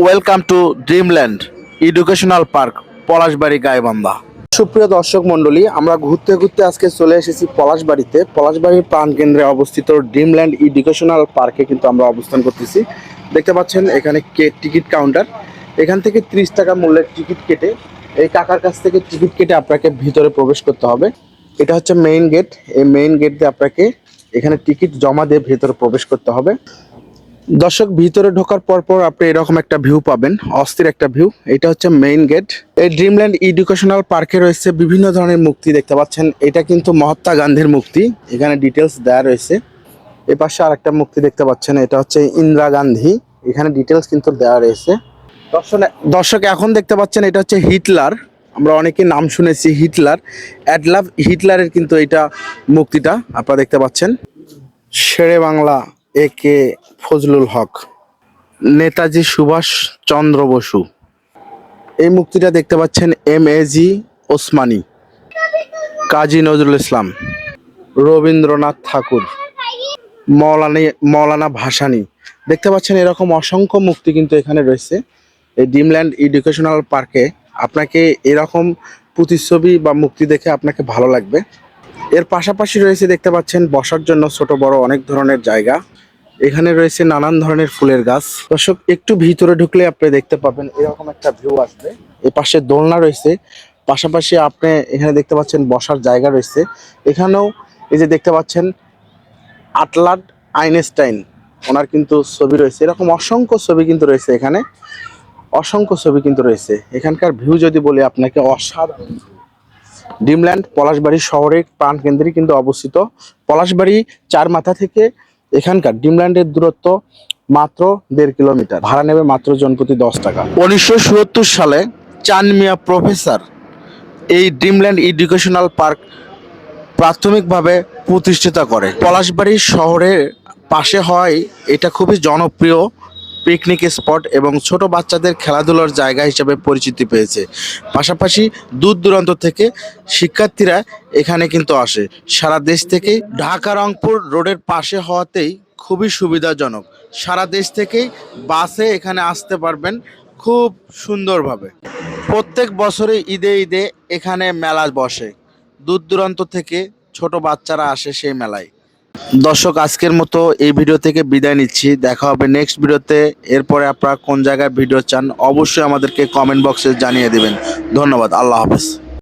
Welcome to Dreamland educational park Palashbari, Gaibandha. সুপ্রিয় দর্শক মণ্ডলী, আমরা ঘুরতে ঘুরতে আজকে চলে এসেছি পলাশবাড়িতে। পলাশবাড়ির প্রাণকেন্দ্রে অবস্থিত ড্রিমল্যান্ড এডুকেশনাল পার্কে কিন্তু আমরা অবস্থান করতেছি। দেখতে পাচ্ছেন, এখানে কে টিকিট কাউন্টার। এখান থেকে ত্রিশ টাকা মূল্যের টিকিট কেটে, এই কাকার কাছ থেকে টিকিট কেটে আপনাকে ভিতরে প্রবেশ করতে হবে। এটা হচ্ছে মেইন গেট এই মেইন গেট দিয়ে আপনাকে এখানে টিকিট জমা দিয়ে ভেতরে প্রবেশ করতে হবে। দর্শক, ভিতরে ঢোকার পর পর আপনি এরকম একটা ভিউ পাবেন, অস্থির একটা ভিউ এটা হচ্ছে মেইন গেট এই ড্রিমল্যান্ড এডুকেশনাল পার্কে রয়েছে বিভিন্ন ধরনের মুক্তি দেখতে পাচ্ছেন। এটা কিন্তু মহাত্মা গান্ধীর মুক্তি এখানে ডিটেলস দেওয়া রয়েছে। এ পাশে আরেকটা মুক্তি দেখতে পাচ্ছেন, এটা হচ্ছে ইন্দিরা গান্ধী। এখানে ডিটেলস কিন্তু দেওয়া রয়েছে। দর্শক এখন দেখতে পাচ্ছেন এটা হচ্ছে হিটলার। আমরা অনেকে নাম শুনেছি হিটলার। অ্যাডলাভ হিটলারের কিন্তু এটা মুক্তিটা আপনারা দেখতে পাচ্ছেন। শেরে বাংলা। এ কে ফজলুল হক। নেতাজি সুভাষ চন্দ্র বসু। এই মুক্তিটা দেখতে পাচ্ছেন M A G Osmani, Kazi Nazrul Islam, Rabindranath Thakur, মৌলানি, Maulana Bhasani. দেখতে পাচ্ছেন এরকম অসংখ্য মুক্তি কিন্তু এখানে রয়েছে। এই ডিমল্যান্ড এডুকেশনাল পার্কে আপনাকে এরকম প্রতিচ্ছবি বা মুক্তি দেখে আপনাকে ভালো লাগবে। এর পাশাপাশি রয়েছে দেখতে পাচ্ছেন বসার জন্য ছোট বড় অনেক ধরনের জায়গা। এখানে রয়েছে নানান ধরনের ফুলের গাছ। দর্শক, একটু ভিতরে ঢুকলে আপনি দেখতে পাবেন এরকম একটা ভিউ আসবে। এ পাশে দোলনা রয়েছে, পাশাপাশি আপনি এখানে দেখতে পাচ্ছেন বসার জায়গা রয়েছে। এখানেও এই যে দেখতে পাচ্ছেন আটলাট আইনস্টাইন, ওনার কিন্তু ছবি রয়েছে। এরকম অসংখ্য ছবি কিন্তু রয়েছে এখানে, অসংখ্য ছবি কিন্তু রয়েছে। এখানকার ভিউ যদি বলি আপনাকে, অসাধারণ। ডিমল্যান্ড, পলাশবাড়ি শহরের প্রাণকেন্দ্রে কিন্তু অবস্থিত। পলাশবাড়ি চার মাথা থেকে এখানকার ডিমল্যান্ডের দূরত্ব মাত্র দেড় কিলোমিটার। ভাড়া নেবে মাত্র জন প্রতি দশ টাকা। উনিশশো সালে চান মিয়া প্রফেসর এই ড্রিমল্যান্ড এডুকেশনাল পার্ক প্রাথমিকভাবে প্রতিষ্ঠিত করে। পলাশবাড়ি শহরের পাশে হয় এটা খুবই জনপ্রিয় পিকনিক স্পট এবং ছোট বাচ্চাদের খেলাধুলার জায়গা হিসেবে পরিচিতি পেয়েছে। পাশাপাশি দূর দূরান্ত থেকে শিক্ষার্থীরা এখানে কিন্তু আসে। সারা দেশ থেকে ঢাকা রংপুর রোডের পাশে হওয়াতেই খুবই সুবিধাজনক। সারা দেশ থেকেই বাসে এখানে আসতে পারবেন খুব সুন্দরভাবে। প্রত্যেক বছরে ঈদে ঈদে এখানে মেলা বসে। দূর দূরান্ত থেকে ছোট বাচ্চারা আসে সেই মেলায়। দর্শক, আজকের মতো এই ভিডিও থেকে বিদায় নিচ্ছি। দেখা হবে নেক্সট ভিডিওতে। এরপরে আপনারা কোন জায়গায় ভিডিও চান, অবশ্যই আমাদেরকে কমেন্ট বক্সে জানিয়ে দেবেন। ধন্যবাদ, আল্লাহ হাফেজ।